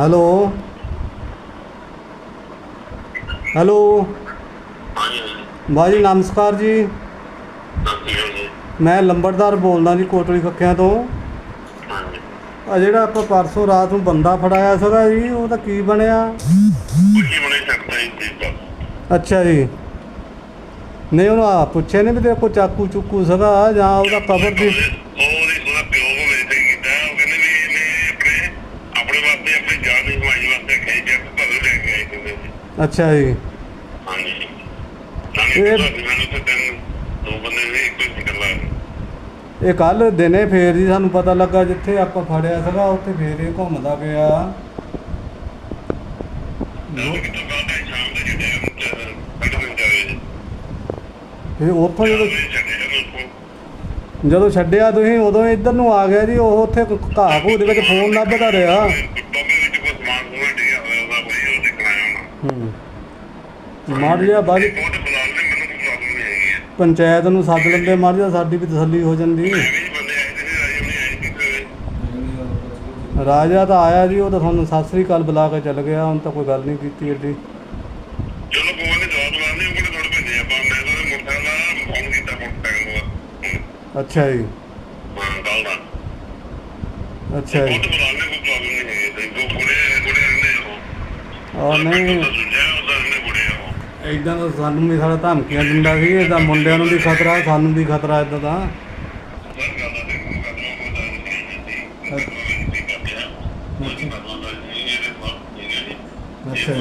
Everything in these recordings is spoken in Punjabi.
ਹੈਲੋ ਹੈਲੋ ਹਾਂਜੀ ਬਾਜੀ, ਨਮਸਕਾਰ ਜੀ। ਮੈਂ ਲੰਬੜਦਾਰ ਬੋਲਦਾ ਜੀ, ਕੋਟਲੀ ਖੱਕਿਆਂ ਤੋਂ। ਆ ਜਿਹੜਾ ਆਪਾਂ ਪਰਸੋਂ ਰਾਤ ਨੂੰ ਬੰਦਾ ਫੜਾਇਆ ਸੀਗਾ ਜੀ, ਉਹ ਤਾਂ ਕੀ ਬਣਿਆ? ਅੱਛਾ ਜੀ। ਨਹੀਂ, ਉਹਨੂੰ ਆ ਪੁੱਛਿਆ ਨਹੀਂ ਵੀ ਤੇਰੇ ਕੋਲ ਚਾਕੂ ਚੁੱਕੂ ਸੀਗਾ ਜਾਂ ਉਹਦਾ ਕਬਰ ਦੀ ਉਹ ਉਹਦੀ ਉਹਦਾ ਪਿਓ ਨੂੰ ਮੈਸੇਜ ਕੀਤਾ ਉਹ ਕਹਿੰਦੇ ਵੀ ਇਹਨੇ ਆਪਣੇ ਆਪਣੇ ਵਾਸਤੇ ਆਪਣੀ ਜਾਨ ਦੀ ਹਮਾਇਤ ਵਾਸਤੇ ਕਹੀ ਜੇ ਭਰ ਲੈ ਕੇ ਆਏ ਕਹਿੰਦੇ ਸੀ। ਅੱਛਾ ਜੀ। ਹਾਂਜੀ। ਇਹ- ਨਾਲੇ ਤੁਹਾਨੂੰ ਮੈਨੂੰ ਤੇ ਤਿੰਨ ਦੋ ਬੰਦੇ ਨੇ ਇੱਕ ਹੀ ਫਿਕਰ ਲਾ ਇਹ ਕੱਲ ਦਿਨੇ ਫੇਰ ਜੀ ਸਾਨੂੰ ਪਤਾ ਲੱਗਾ ਜਿੱਥੇ ਆਪਾਂ ਫੜਿਆ ਸੀਗਾ ਉੱਥੇ ਫੇਰ ਇਹ ਘੁੰਮਦਾ ਪਿਆ। ਉਹ ਕਿਤੋਂ ਸ਼ਾਮ ਦੇ ਜਿਹੜੇ ਜਾਵੇ ਫਿਰ ਉੱਥੋਂ ਜਦੋਂ ਜਦੋਂ ਛੱਡਿਆ ਤੁਸੀਂ ਉਦੋਂ ਇੱਧਰ ਨੂੰ ਆ ਗਿਆ ਜੀ ਉਹ ਉੱਥੇ ਘਾਹ ਘੂ ਦੇ ਵਿੱਚ ਫੋਨ ਲੱਭਦਾ ਰਿਹਾ ਟੋਬੇ ਵਿੱਚ ਕੋਈ ਸਮਾਨ ਸਮੂਨ ਡਿੱਗਿਆ ਹੋਇਆ ਉਹਦਾ ਕੋਈ ਉਹ ਦੇਖਣਾ ਆਉਣਾ ਜਿਹਾ ਬਾਜੀ ਬਹੁਤ ਬੁਲਾ ਲੈ ਮੈਨੂੰ ਕੋਈ ਪ੍ਰੋਬਲਮ ਨਹੀਂ ਹੈਗੀ। ਹੈ। ਪੰਚਾਇਤ ਨੂੰ ਸੱਦ ਲੈਂਦੇ ਮਾਰ ਜਿਹਾ ਸਾਡੀ ਵੀ ਤਸੱਲੀ ਹੋ ਜਾਂਦੀ। ਮੈਂ ਵੀ ਬੰਦੇ ਆਏ ਤੇ ਰਾਜੀ ਆਏ ਤਾਂ ਆਇਆ ਜੀ ਉਹ ਤਾਂ ਤੁਹਾਨੂੰ ਸਤਿ ਸ੍ਰੀ ਅਕਾਲ ਬੁਲਾ ਕੇ ਚੱਲ ਗਿਆ ਹੁਣ ਤਾਂ ਕੋਈ ਗੱਲ ਨਹੀਂ ਕੀਤੀ ਏਡੀ। ਚਲੋ ਕੋਈ ਨਹੀਂ ਜਵਾਬ ਲਾਣੇ ਉਹ ਕੋਲ ਥੋੜੇ ਭੇਜੇ ਆਪਾਂ ਮੈਂ ਤਾਂ ਮੋਟਰਸਾਈਕਲ ਦਾ ਫੋਨ ਕੀਤਾ ਮੋਟਰਸਾਈਕਲ ਦਾ ਅੱਛਾ ਜੀ। ਹਾਂ ਗੱਲ ਦਾ। ਅੱਛਾ ਜੀ। ਬਹੁਤ ਬੁਲਾਣੇ ਕੋਈ ਪ੍ਰੋਬਲਮ ਨਹੀਂ ਹੈ ਤੇ ਦੋ ਕੋਲੇ ਕੋਲੇ ਰਹਿੰਦੇ ਹੋ ਔਰ ਨਹੀਂ ਸੁਝਿਆ ਉਹਦਾ ਰਹਿੰਦੇ ਬੁੜੇ ਹੋ ਇਦਾਂ ਦਾ ਸਾਨੂੰ ਵੀ ਸਾਡਾ ਧਮਕੀਆਂ ਦਿੰਦਾ ਸੀ ਇਹਦਾ ਮੁੰਡਿਆਂ ਨੂੰ ਵੀ ਖਤਰਾ, ਸਾਨੂੰ ਵੀ ਖਤਰਾ ਇਦਾਂ ਦਾ ਨਹੀਂ ਅੱਛਾ।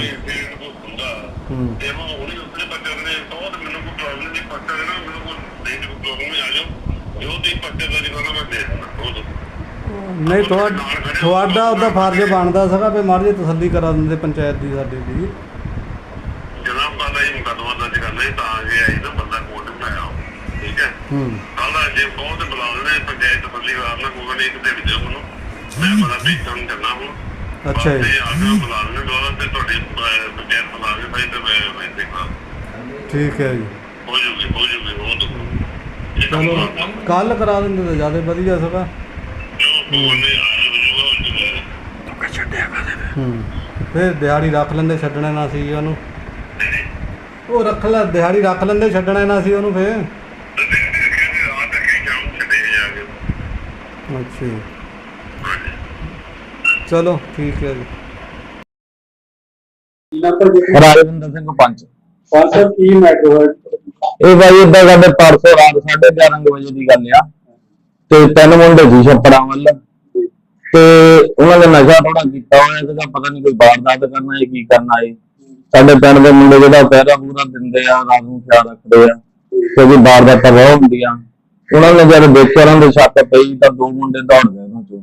ਹੂੰ। ਤੇ ਉਹ ਉਹਨੇ ਉਸਨੇ ਪੱਟੇ ਨੇ ਬਹੁਤ ਮੈਨੂੰ ਕੋਈ ਪ੍ਰੋਬਲਮ ਨਹੀਂ ਪੱਟੇ ਨਾ ਮੈਨੂੰ ਕੋਈ ਦੇਖ ਕੋਈ ਪ੍ਰੋਬਲਮ ਨਹੀਂ ਆ ਜਾਓ ਜੋ ਦੀ ਪੱਟੇ ਦਾ ਜਿਹੜਾ ਮੈਂ ਦੇ ਦਿੰਦਾ ਨਹੀਂ, ਤੁਹਾਡਾ ਤੁਹਾਡਾ ਉਹਦਾ ਫਰਜ਼ ਬਣਦਾ ਸੀਗਾ ਵੀ ਮਾੜੀ ਜਿਹੀ ਤਸੱਲੀ ਕਰਾ ਦਿੰਦੇ ਪੰਚਾਇਤ ਦੀ, ਸਾਡੇ ਦੀ ਜਨਾਬ ਕਹਿੰਦਾ ਇਹ ਮੁਕਦਮਾ ਦਰਜ ਕਰਨਾ ਹੀ ਤਾਂ ਜੇ ਆਈ ਨਾ ਬੰਦਾ ਕੋਰਟ ਵਿੱਚ ਆਇਆ ਠੀਕ ਹੈ। ਹੂੰ ਕੱਲ ਦਾ ਜੇ ਬਹੁਤ ਬੁਲਾ ਲੈਣੇ ਪੰਚਾਇਤ ਤਸੱਲੀ ਕਰਾਉਣਾ ਕੋਈ ਨਹੀਂ ਇੱਕ ਦਿਨ ਦਿਓ ਮੈਨੂੰ ਮੈਂ ਬੜਾ ਬੇਚੈਨ ਕਰਨਾ ਹੁਣ। ਅੱਛਾ ਜੀ। ਤੇ ਆਗੇ ਬੁਲਾ ਲੈਣੇ ਦੁਆਰਾ ਤੇ ਤੁਹਾਡੀ ਅਹ, ਪੰਚਾਇਤ ਬੁਲਾ ਕੇ ਭਾਈ ਤੇ ਮੈਂ ਮੈਂ ਦੇਖਾਂ ਠੀਕ ਹੈ ਜੀ। ਹੋ ਜੂਗੀ ਹੋ ਜੂਗੀ ਉਹ ਤਾਂ ਚਲੋ ਕੱਲ ਕਰਾ ਦਿੰਦੇ ਤਾਂ ਜ਼ਿਆਦਾ ਵਧੀਆ ਸੀਗਾ। ਜੋ ਬੋਲਨੇ ਆ ਜੂਗਾ ਉਹ ਜੂਗਾ ਹੂੰ। ਫਿਰ ਦਿਹਾੜੀ ਰੱਖ ਲੈਂਦੇ ਛੱਡਣਾ ਨਾ ਸੀ ਉਹਨੂੰ। ਉਹ ਰੱਖ ਲੈ ਦਿਹਾੜੀ ਰੱਖ ਲੈਂਦੇ ਛੱਡਣਾ ਨਾ ਸੀ ਉਹਨੂੰ ਫਿਰ। ਅੱਛਾ ਜੀ। ਚਲੋ ਠੀਕ ਹੈ ਜੀ। ਰਾਜਵਿੰਦਰ ਸਿੰਘ ਪੰਚ ਸਰ ਕੀ ਮੈਟਰ ਹੋਇਆ ਇਹ ਬਾਈ ਏਦਾਂ ਕਰਦੇ ਪਰਸੋਂ ਰਾਤ 11:30 ਵਜੇ ਦੀ ਗੱਲ ਆ। ਤੇ ਤਿੰਨ ਮੁੰਡੇ ਸੀ ਛੱਪੜਾਂ ਵੱਲ। ਤੇ ਉਹਨਾਂ ਨੇ ਨਸ਼ਾ ਥੋੜਾ ਕੀਤਾ ਹੋਇਆ ਸੀਗਾ ਪਤਾ ਨਹੀਂ ਕੋਈ ਵਾਰਦਾਤ ਕਰਨਾ ਹੈ ਕੀ ਕਰਨਾ ਹੈ ਸਾਡੇ ਪਿੰਡ ਦੇ ਮੁੰਡੇ ਜਿਹੜਾ ਪਹਿਰਾ ਪੂਰਾ ਦਿੰਦੇ ਆ ਰਾਤ ਨੂੰ ਖਿਆਲ ਰੱਖਦੇ ਆ। ਕਿਉਂਕਿ ਵਾਰਦਾਤਾਂ ਬਹੁਤ ਹੁੰਦੀਆਂ। ਉਹਨਾਂ ਨੇ ਜਦ ਦੇਖਿਆ ਉਹਨਾਂ ਦੇ ਸ਼ੱਕ ਪਈ ਤਾਂ ਦੋ ਮੁੰਡੇ ਦੌੜ ਗਏ ਉਹਨਾਂ ਚੋਂ।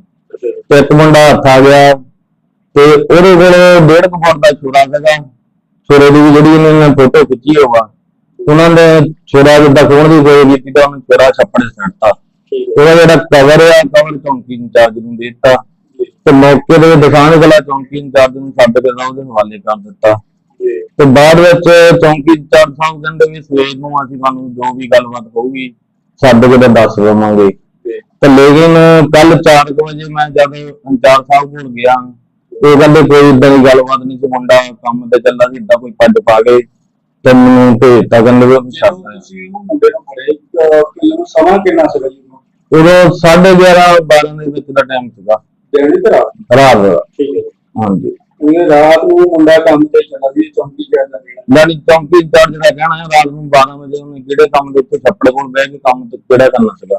ਤੇ ਇੱਕ ਮੁੰਡਾ ਹੱਥ ਆ ਗਿਆ ਤੇ ਉਹਦੇ ਕੋਲ ਡੇਢ ਕੁ ਫੁੱਟ ਦਾ ਛੁਰਾ ਸੀਗਾ। ਛੁਰੇ ਦੀ ਜਿਹੜੀ ਇਹਨਾਂ ਨੇ ਫੋਟੋ ਖਿੱਚੀ ਹੋਵਾ ਉਹਨਾਂ ਨੇ ਛੁਰਾ ਜਿੱਦਾਂ ਖੋਣ ਦੀ ਕੋਈ ਕੀਤੀ ਤਾਂ ਉਹਨੇ ਛੁਰਾ ਛੱਪੜੇ ਸੱਟਤਾ ਉਹਦਾ ਜਿਹੜਾ ਕਵਰ ਆ ਕਵਰ ਚੌਂਕੀ ਇੰਚਾਰਜ ਨੂੰ ਦੇ ਦਿੱਤਾ। ਤੇ ਮੌਕੇ ਤੇ ਦਿਖਾਣ ਗਲਾ ਚੌਂਕੀ ਇੰਚਾਰਜ ਨੂੰ ਸੱਦ ਕੇ ਉਹਦੇ ਹਵਾਲੇ ਕਰ ਦਿੱਤਾ। ਤੇ ਬਾਅਦ ਵਿੱਚ ਚੌਂਕੀ ਇੰਚਾਰਜ ਸਾਹਿਬ ਕਹਿੰਦੇ ਵੀ ਸਵੇਰ ਨੂੰ ਅਸੀਂ ਤੁਹਾਨੂੰ ਜੋ ਵੀ ਗੱਲਬਾਤ ਹੋਊਗੀ ਸੱਦ ਕੇ ਤੇ ਦੱਸ ਦੇਵਾਂਗੇ। ਤੇ ਲੇਕਿਨ ਕੱਲ 4 ਵਜੇ ਮੈਂ ਜਦ ਇੰਚਾਰਜ ਸਾਹਿਬ ਕੋਲ ਗਿਆ ਉਹ ਕਹਿੰਦੇ ਕੋਈ ਇਦਾਂ ਦੀ ਗੱਲਬਾਤ ਨਹੀਂ ਸੀ ਮੁੰਡਾ ਕੰਮ ਤੇ ਚੱਲਾ ਸੀ ਇਦਾਂ ਕੋਈ ਪੱਜ ਪਾ ਕੇ ਤੇ ਮੈਨੂੰ ਭੇਜਤਾ ਕਹਿੰਦੇ ਵੀ ਉਹਨੂੰ ਛੱਡ ਜਦੋਂ ਆਇਆ। ਤੁਸੀਂ ਉਹ ਮੁੰਡੇ ਨੂੰ ਫੜੇ ਕਿੰਨਾ ਸਮਾਂ ਕਿੰਨਾ ਸੀਗਾ ਜੀ ਉਦੋਂ 11:30 12 ਦੇ ਵਿੱਚ ਦਾ ਟਾਈਮ ਸੀਗਾ। ਤੇ ਰਾਤ ਰਾਤ ਦਾ। ਠੀਕ ਹੈ ਹਾਂਜੀ। ਉਹਨੇ ਰਾਤ ਨੂੰ ਮੁੰਡਾ ਕੰਮ ਤੇ ਚਲਾ ਸੀ ਚੌਂਕੀ ਜਾਂਦਾ ਸੀ ਯਾਨੀ ਚੌਂਕੀ ਇੰਚਾਰਜ ਦਾ ਕਹਿਣਾ ਹੈ ਰਾਤ ਨੂੰ 12 ਵਜੇ ਉਹਨੇ ਕਿਹੜੇ ਕੰਮ ਦੇ ਉੱਤੇ ਛੱਪੜ ਕੋਲ ਬਹਿ ਕੇ ਕੰਮ ਤੇ ਕਿਹੜਾ ਕਰਨਾ ਸੀਗਾ।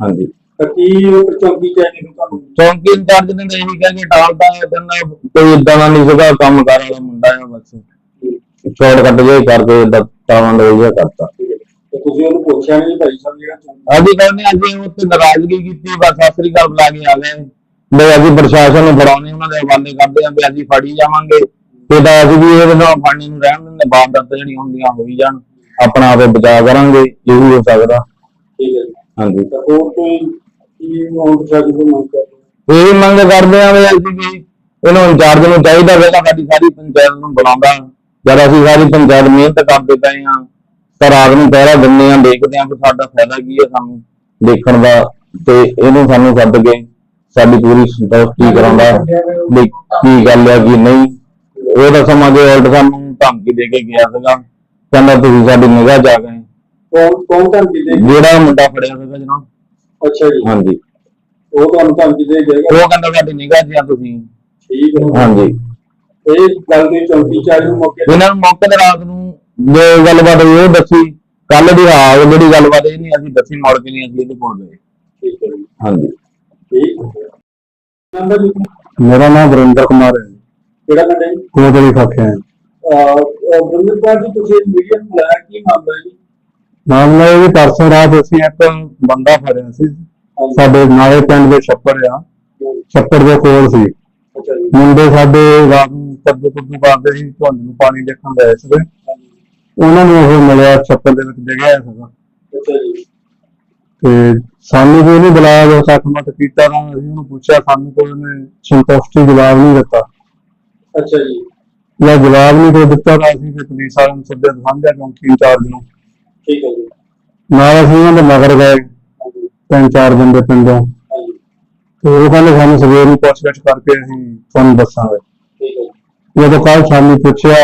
ਹਾਂਜੀ। ਤਾਂ ਕੀ ਉਹ ਚੌਂਕੀ ਚਾਹੀਦੀ ਨੂੰ ਤੁਹਾਨੂੰ? ਚੌਂਕੀ ਇੰਚਾਰਜ ਨੇ ਤਾਂ ਇਹੀ ਕਹਿ ਕੇ ਟਾਲਤਾ ਹੈ ਕਹਿੰਦਾ ਕੋਈ ਇਦਾਂ ਦਾ ਨਹੀਂ ਸੀਗਾ ਕੰਮ ਕਾਰ ਵਾਲਾ ਮੁੰਡਾ ਹੈ ਬਸ ਕੱਟ ਜੇ ਦੇ ਜਿਹਾ ਕਰਤਾ। ਤੁਸੀਂ ਉਹਨੂੰ ਪੁੱਛਿਆ ਨਹੀਂ ਭਾਈ ਸਾਹਿਬ ਜਿਹੜਾ ਚੌਂਕੀ ਅਸੀਂ ਕਹਿੰਦੇ ਅੱਜ ਨਾਰਾਜ਼ਗੀ ਕੀਤੀ ਬਸ ਸਤਿ ਸ੍ਰੀ ਅਕਾਲ ਬੁਲਾ ਕੇ ਆ ਗਏ। ਵੀ ਅਸੀਂ ਪ੍ਰਸ਼ਾਸਨ ਨੂੰ ਫੜਾਉਣੇ ਉਹਨਾਂ ਦੇ ਹਵਾਲੇ ਕਰਦੇ ਆਂ ਵੀ ਅਸੀਂ ਫੜੀ ਜਾਵਾਂਗੇ। ਤੇ ਤਾਂ ਅਸੀਂ ਵੀ ਇਹਦੇ ਨਾਲ ਫੜਨੇ ਨੂੰ ਰਹਿਣ ਦਿੰਦੇ ਵਾਰਦਾਤਾਂ ਜਿਹੜੀਆਂ ਹੁੰਦੀਆਂ ਹੋਈ ਜਾਣ। ਆਪਣਾ ਆਪੇ ਬਚਾਅ ਕਰਾਂਗੇ ਇਹ ਵੀ ਹੋ ਸਕਦਾ। ਠੀਕ ਹੈ ਹਾਂਜੀ। ਤਾਂ ਹੋਰ ਕੋਈ ਕੀ ਹੁਣ ਪ੍ਰਸ਼ਾਸਨ ਨੂੰ ਮੰਗ ਕਰਦੇ ਇਹ ਮੰਗ ਕਰਦੇ ਆਂ ਵੀ ਅਸੀਂ ਵੀ ਇਹਨੂੰ ਇੰਚਾਰਜ ਨੂੰ ਚਾਹੀਦਾ ਵੇਗਾ ਸਾਡੀ ਸਾਰੀ ਪੰਚਾਇਤ ਨੂੰ ਬੁਲਾਉਂਦਾ। ਜਦ ਅਸੀਂ ਸਾਰੀ ਪੰਚਾਇਤ ਮਿਹਨਤ ਕਰਦੇ ਪਏ ਆਂ ਤਾਂ ਰਾਤ ਨੂੰ ਪਹਿਰਾ ਦਿੰਦੇ ਆਂ ਦੇਖਦੇ ਆਂ ਕਿ ਸਾਡਾ ਫਾਇਦਾ ਕੀ ਹੈ ਸਾਨੂੰ ਦੇਖਣ ਦਾ ਤੇ ਇਹਨੂੰ ਸਾਨੂੰ ਸੱਦ ਕੇ ਸਾਡੀ ਪੂਰੀ ਸੰਤੁਸ਼ਟੀ ਕਰਾਉਂਦਾ ਵੀ ਕੀ ਗੱਲ ਹੈ ਕੀ ਨਹੀਂ। ਉਹ ਤਾਂ ਸਮਾਂ ਦੇ ਉਲਟ ਸਾਨੂੰ ਧਮਕੀ ਦੇ ਕੇ ਗਿਆ ਸੀਗਾ। ਕਹਿੰਦਾ ਤੁਸੀਂ ਸਾਡੀ ਨਿਗਾਹ ਆ ਗਏ ਕੌਣ ਕੌਣ ਧਮਕੀ ਦੇ ਜਿਹੜਾ ਮੁੰਡਾ ਫੜਿਆ ਸੀਗਾ ਜਨਾਬ। ਅੱਛਾ ਜੀ। ਹਾਂਜੀ। ਉਹ ਤੁਹਾਨੂੰ ਧਮਕੀ ਦੇ ਜਾਏਗਾ ਉਹ ਕਹਿੰਦਾ ਸਾਡੀ ਨਿਗਾਹ 'ਚ ਆ ਤੁਸੀਂ। ਠੀਕ ਹੈ। ਹਾਂਜੀ। ਇਹ ਗੱਲ ਦੀ ਚੌਂਕੀ ਚਾਰਜ ਨੂੰ ਮੌਕੇ ਤੇ? ਇਹਨਾਂ ਨੂੰ ਮੌਕੇ ਤੇ ਰਾਤ ਨੂੰ ਜੋ ਗੱਲਬਾਤ ਹੋਈ ਉਹ ਦੱਸੀ। ਕੱਲ ਦੀ ਹਾਂ ਜਿਹੜੀ ਗੱਲਬਾਤ ਇਹ ਨਹੀਂ ਅਸੀਂ ਦੱਸੀ ਮੁੜ ਕੇ ਨਹੀਂ ਅਸੀਂ ਇਹਦੇ ਕੋਲ ਗਏ। ਠੀਕ ਹੈ ਜੀ। ਹਾਂਜੀ। ਨੰਬਰ ਜੀ ਮੇਰਾ ਨਾਮ ਵਰਿੰਦਰ ਕੁਮਾਰ ਹੈ। ਕਿਹੜਾ ਪਿੰਡ ਹੈ ਜੀ? ਕੋਟਲੀ ਖਾਖਿਆ ਹੈ। ਅਹ ਬ੍ਰਿੰਦਰ ਜੀ ਤੁਸੀਂ ਮੀਡੀਆ ਨੂੰ ਬੁਲਾਇਆ ਕੀ ਮਾਮਲਾ ਹੈ ਜੀ? ਮਾਮਲਾ ਇਹ ਵੀ ਪਰਸੋਂ ਰਾਤ ਅਸੀਂ ਇੱਕ ਬੰਦਾ ਫੜਿਆ ਸੀ। ਸਾਡੇ ਨਾਲੇ ਪਿੰਡ ਦੇ ਛੱਪੜ ਆ। ਛੱਪੜ ਦੇ ਕੋਲ ਸੀ। ਅੱਛਾ ਜੀ। ਮੁੰਡੇ ਸਾਡੇ ਰਾਤ ਨੂੰ ਕੱਦੂ ਕੁੱਦੂ ਕਰਦੇ ਸੀ ਧੁੰਦ ਨੂੰ ਪਾਣੀ ਦੇਖਣ ਗਏ ਸੀਗੇ। ਉਹਨਾਂ ਨੂੰ ਉਹ ਮਿਲਿਆ ਛੱਪੜ ਦੇ ਵਿੱਚ ਡਿੱਗਿਆ ਹੋਇਆ ਸੀਗਾ। ਅੱਛਾ ਜੀ। ਤੇ ਸਾਨੂੰ ਕੋਈ ਨਹੀਂ ਬੁਲਾਇਆ ਜੋ ਸੱਖਮਤ ਕੀਤਾ ਨਾ ਅਸੀਂ ਉਹਨੂੰ ਪੁੱਛਿਆ ਸਾਨੂੰ ਕੋਈ ਉਹਨੇ ਸੰਤੁਸ਼ਟੀ ਜਵਾਬ ਨਹੀਂ ਦਿੱਤਾ। ਅੱਛਾ ਜੀ। ਜਾਂ ਜਵਾਬ ਨਹੀਂ ਕੋਈ ਦਿੱਤਾ ਤਾਂ ਅਸੀਂ ਫਿਰ ਪੁਲਿਸ ਵਾਲਿਆਂ ਨੂੰ ਸੱਦਿਆ ਸਾਂਝਾ ਚੌਂਕੀ ਇੰਚਾਰਜ ਨੂੰ ਠੀਕ ਹੈ ਜੀ। ਨਾਲ ਅਸੀਂ ਉਹਨਾਂ ਦੇ ਮਗਰ ਗਏ ਤਿੰਨ ਚਾਰ ਬੰਦੇ ਪਿੰਡੋਂ। ਹਾਂਜੀ। ਤੇ ਉਹ ਕਹਿੰਦੇ ਸਾਨੂੰ ਸਵੇਰ ਨੂੰ ਪੁੱਛਗਿੱਛ ਕਰਕੇ ਅਸੀਂ ਤੁਹਾਨੂੰ ਦੱਸਾਂਗੇ। ਠੀਕ ਹੈ ਜੀ। ਜਦੋਂ ਕੱਲ ਸ਼ਾਮੀ ਪੁੱਛਿਆ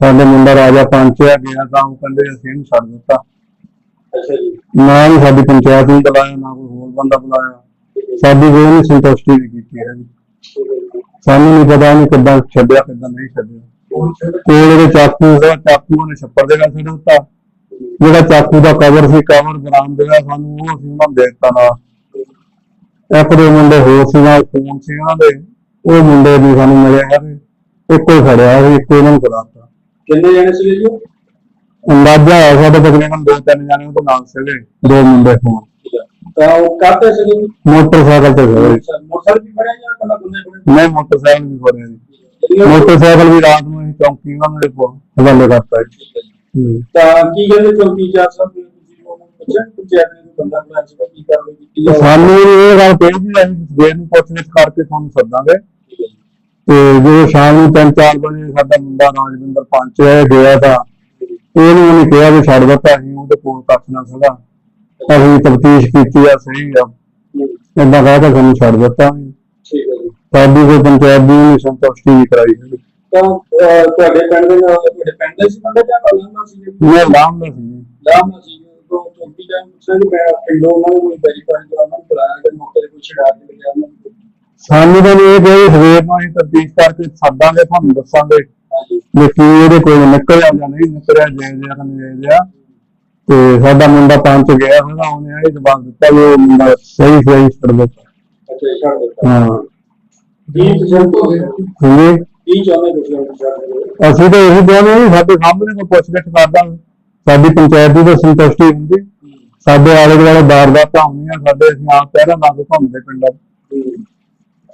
ਸਾਡੇ ਮੁੰਡਾ ਰਾਜਾ ਪੰਚਿਆ ਗਿਆ ਤਾਂ ਉਹ ਕਹਿੰਦੇ ਅਸੀਂ ਇਹਨੂੰ ਛੱਡ ਦਿੱਤਾ। ਅੱਛਾ ਜੀ। ਨਾ ਹੀ ਸਾਡੀ ਪੰਚਾਇਤ ਨੂੰ ਬੁਲਾਇਆ ਨਾ ਕੋਈ ਹੋਰ ਬੰਦਾ ਬੁਲਾਇਆ। ਹੈ ਸਾਡੀ ਕੋਈ ਨਹੀਂ ਸੰਤੁਸ਼ਟੀ ਨਹੀਂ ਕੀਤੀ ਹੈ ਜੀ। ਸਾਨੂੰ ਨਹੀਂ ਪਤਾ ਉਹਨੇ ਕਿੱਦਾਂ ਛੱਡਿਆ ਕਿੱਦਾਂ ਨਹੀਂ ਛੱਡਿਆ। ਕੋਲ ਉਹਦੇ ਚਾਕੂ ਦਾ ਚਾਕੂ ਉਹਨੇ ਛੱਪੜ ਦੇ ਨਾਲ ਛੱਡ ਦਿੱਤਾ। ਜਿਹੜਾ ਚਾਕੂ ਦਾ ਕਵਰ ਸੀ ਕਵਰ ਬਰਾਮਦ ਹੋਇਆ ਸਾਨੂੰ ਉਹ ਅਸੀਂ ਉਹਨਾਂ ਨੂੰ ਦੇ ਦਿੱਤਾ ਨਾਲ। ਇੱਕ ਦੋ ਮੁੰਡੇ ਹੋਰ ਸੀ ਨਾਲ ਫੋਨ ਸੀ ਉਹਨਾਂ ਦੇ। ਉਹ ਮੁੰਡੇ ਵੀ ਸਾਨੂੰ ਮਿਲਿਆ ਯਾਰ ਇੱਕੋ ਹੀ ਖੜਿਆ ਸੀ ਇੱਕੋ ਇਹਨਾਂ ਨੂੰ ਕਰਾਤਾ ਕਿੰਨੇ ਜਣੇ ਸੀਗੇ ਜੀ? ਉਹ? ਅੰਦਾਜ਼ਾ ਹੈ ਸਾਡੇ ਤਕਰੀਬਨ ਦੋ ਤਿੰਨ ਜਣੇ ਉਹਦੇ ਨਾਲ ਸੀਗੇ ਦੋ ਮੁੰਡੇ ਹੋਣ ਠੀਕ ਹੈ ਤਾਂ ਉਹ ਕਾਹਤੇ ਸੀਗੇ ਜੀ ਮੋਟਰਸਾਈਕਲ ਤੇ ਗਏ ਮੋਟਰਸਾਈਕਲ ਵੀ ਖੜਿਆ ਜਾਂ ਕੱਲਾ ਬੰਦੇ ਖੜੇ ਨਹੀਂ ਮੋਟਰਸਾਈਕਲ ਵੀ ਫੜਿਆ ਜੀ ਠੀਕ ਮੋਟਰਸਾਈਕਲ ਵੀ ਰਾਤ ਨੂੰ ਅਸੀਂ ਚੌਂਕੀ ਉਹਨਾਂ ਦੇ ਕੋਲ ਹਵਾਲੇ ਕਰਤਾ ਜੀ ਹੈ ਜੀ। ਹੂੰ। ਤਾਂ ਕੀ ਕਹਿੰਦੇ ਚੌਂਕੀ ਚਾਰ ਸਾਹਿਬ ਨੇ ਤੁਸੀਂ ਉਹਨੂੰ ਪੁੱਛਿਆ ਪੰਚਾਇਤ ਨੇ ਕੋਈ ਬੰਦਾ ਬੁਲਾਇਆ ਸੀਗਾ ਕੀ ਕਾਰਵਾਈ ਕੀਤੀ ਤੇ ਜਾਵੇ ਸਾਨੂੰ ਇਹ ਗੱਲ ਕਹੀ ਵੀ ਅਸੀਂ ਸਵੇਰ ਨੂੰ ਪੁੱਛਗਿੱਛ ਕਰਕੇ ਤੁਹਾਨੂੰ ਸੱਦਾਂਗੇ ਠੀਕ ਹੈ ਜੀ। ਤੇ ਜਦੋਂ ਸ਼ਾਮ ਨੂੰ 3-4 ਵਜੇ ਸਾਡਾ ਮੁੰਡਾ ਰਾਜਵਿੰਦਰ ਪੰਚ ਹੈ ਗਿਆ ਤਾਂ ਇਹਨੂੰ ਉਹਨੇ ਕਿਹਾ ਵੀ ਛੱਡ ਦਿੱਤਾ ਅਸੀਂ ਉਹਦੇ ਕੋਲ ਕੱਖ ਨਾ ਸੀਗਾ। ਅਸੀਂ ਤਫਤੀਸ਼ ਕੀਤੀ ਆ ਸਹੀ ਆ। ਏਦਾਂ ਕਹਿ ਕੇ ਸਾਨੂੰ ਛੱਡ ਦਿੱਤਾ। ਠੀਕ ਹੈ ਜੀ। ਸਾਡੀ ਕੋਈ ਪੰਚਾਇਤ ਦੀ ਨਹੀਂ ਸੰਤੁਸ਼ਟੀ ਨਹੀਂ ਕਰਾਈ ਹੈਗੀ। ਤਾਂ ਅਹ, ਤੁਹਾਡੇ ਪਿੰਡ ਦੇ ਨਾਲ ਤੁਹਾਡੇ ਪਿੰਡ ਦੇ ਸੀ ਬੰਦੇ ਜਾਂ ਲਾਮਾ ਸੀ ਇਹ ਲਾਮ ਦਾ ਸੀ ਲਾਮਾ ਸੀ ਤੋਂ ਚੌਂਕੀ ਪੁੱਛਿਆ ਕਿ ਮੈਂ ਪਿੰਡੋਂ ਉਹਨਾਂ ਨੂੰ ਵੈਰੀਫਾਈ ਕਰਾਉਣਾ ਬੁਲਾਇਆ ਮੌਕੇ ਤੇ ਕੋਈ ਛਡਾ ਕੇ ਲਿਆ ਉਹਨਾਂ ਨੂੰ। ਸਾਨੂੰ ਤਾਂ ਇਹ ਕਿ ਸਵੇਰ ਨੂੰ ਅਸੀਂ ਤਫਤੀਸ਼ ਕਰਕੇ ਸੱਦਾਂਗੇ ਤੁਹਾਨੂੰ ਦੱਸਾਂਗੇ। ਕੀ ਇਹਦੇ ਕੋਲ ਨਿਕਲਿਆ ਜਾਂ ਨਹੀਂ ਨਿਕਲਿਆ ਜੇ ਕਿ ਨਹੀਂ ਜਿਆ ਤੇ ਸਾਡਾ ਮੁੰਡਾ ਪੰਚ ਗਿਆ ਸੀਗਾ ਉਹਨੇ ਇਹ ਜਵਾਬ ਦਿੱਤਾ ਵੀ ਉਹ ਮੁੰਡਾ ਸਹੀ ਸਹੀ ਛੱਡ ਦਿੱਤਾ। ਅੱਛਾ ਛੱਡ ਦਿੱਤਾ। ਹਾਂ। ਕੀ ਤੁਸੀਂ ਹੋ ਗਏ। ਹਾਂਜੀ। ਕੀ ਚਾਹੁੰਦੇ ਤੁਸੀਂ ਹੁਣ ਛੱਡ ਦਿਓ ਅਸੀਂ ਤਾਂ ਇਹੀ ਚਾਹੁੰਦੇ ਹਾਂ ਸਾਡੇ ਸਾਹਮਣੇ ਕੋਈ ਪੁੱਛਗਿੱਛ ਕਰਦਾ ਸਾਡੀ ਪੰਚਾਇਤ ਦੀ ਤਾਂ ਸੰਤੁਸ਼ਟੀ ਹੁੰਦੀ। ਸਾਡੇ ਆਲੇ ਦੁਆਲੇ ਵਾਰਦਾਤਾਂ ਹੁੰਦੀਆਂ ਸਾਡੇ ਅਸੀਂ ਆਪ ਪਹਿਲਾਂ ਲਾ ਕੇ ਘੁੰਮਦੇ ਪਿੰਡਾਂ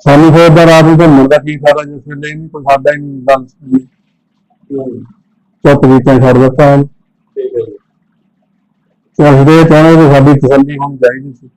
ਸਾਨੂੰ ਫਿਰ ਦਾ ਰਾਤ ਨੂੰ ਘੁੰਮਣ ਦਾ ਕੀ ਫਾਇਦਾ ਜਿਸ ਵੇਲੇ ਨਹੀਂ ਕੋਈ ਸਾਡਾ ਹੀ ਨਹੀਂ ਗੱਲ ਸੁਣੀ ਚੁੱਪ ਕੀਤਾ ਛੱਡ ਦਿੱਤਾ ਠੀਕ ਹੈ ਜੀ। ਤੇ ਅਸੀਂ ਤਾਂ ਵੀ ਸਾਡੀ ਤਸੱਲੀ ਹੋਣੀ ਚਾਹੀਦੀ ਸੀ।